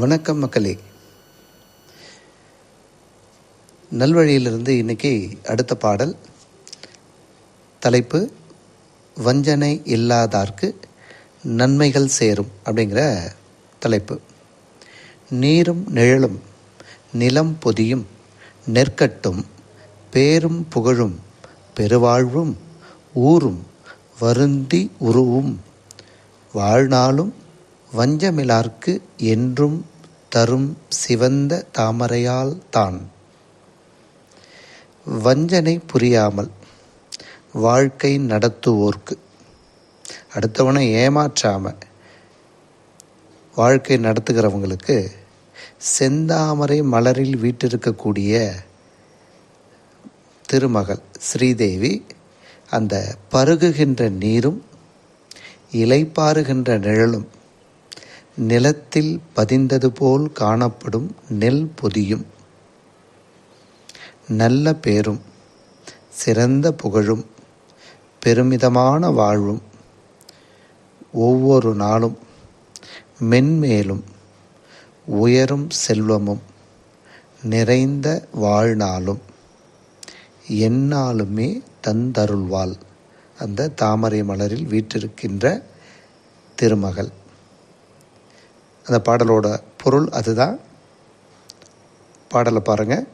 வணக்கம் மக்களே. நல்வழியிலிருந்து இன்னைக்கு அடுத்த பாடல். தலைப்பு வஞ்சனை இல்லாதார்க்கு நன்மைகள் சேரும் அப்படிங்கிற தலைப்பு. நீரும் நிழலும் நிலம் பொதியும் நெற்கட்டும் பேரும் புகழும் பெருவாழ்வும் ஊரும் வருந்தி உருவும் வாழ்நாளும் வஞ்சமிலார்க்கு என்றும் தரும் சிவந்த தாமரையால் தான். வஞ்சனை புரியாமல் வாழ்க்கை நடத்துவோர்க்கு. அடுத்தவனை ஏமாற்றாம வாழ்க்கை நடத்துகிறவங்களுக்கு செந்தாமரை மலரில் வீட்டிருக்கக்கூடிய திருமகள் ஸ்ரீதேவி அந்த பருகுகின்ற நீரும் இலைப்பாறுகின்ற நிழலும் நிலத்தில் பதிந்தது போல் காணப்படும் நெல் பொதியும். நல்ல பேரும் சிறந்த புகழும் பெருமிதமான வாழ்வும். ஒவ்வொரு நாளும் மென்மேலும் உயரும் செல்வமும் நிறைந்த வாழ்நாளும் எந்நாளுமே தந்தருள்வாள். அந்த தாமரை மலரில் வீற்றிருக்கின்ற திருமகள். அந்த பாடலோட பொருள் அதுதான். பாடலை பாருங்கள்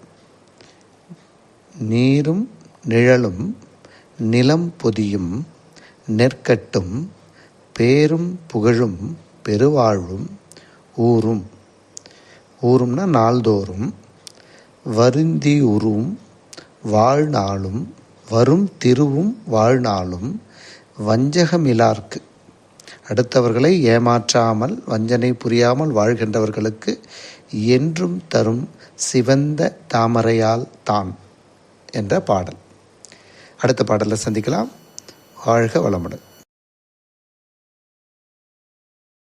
நீரும் நிழலும் நிலம் பொதியும் நெற்கட்டும் பேரும் புகழும் பெருவாழும் ஊரும். ஊரும்னா நாள்தோறும். வருந்தி உறும் வாழ்நாளும் வரும் திருவும் வாழ்நாளும் வஞ்சகமிலார்க்கு அடுத்தவர்களை ஏமாற்றாமல் வஞ்சனை புரியாமல் வாழ்கின்றவர்களுக்கு என்றும் தரும் சிவந்த தாமரையால் தான் என்ற பாடல். அடுத்த பாடலில் சந்திக்கலாம். வாழ்க வளமுடன்.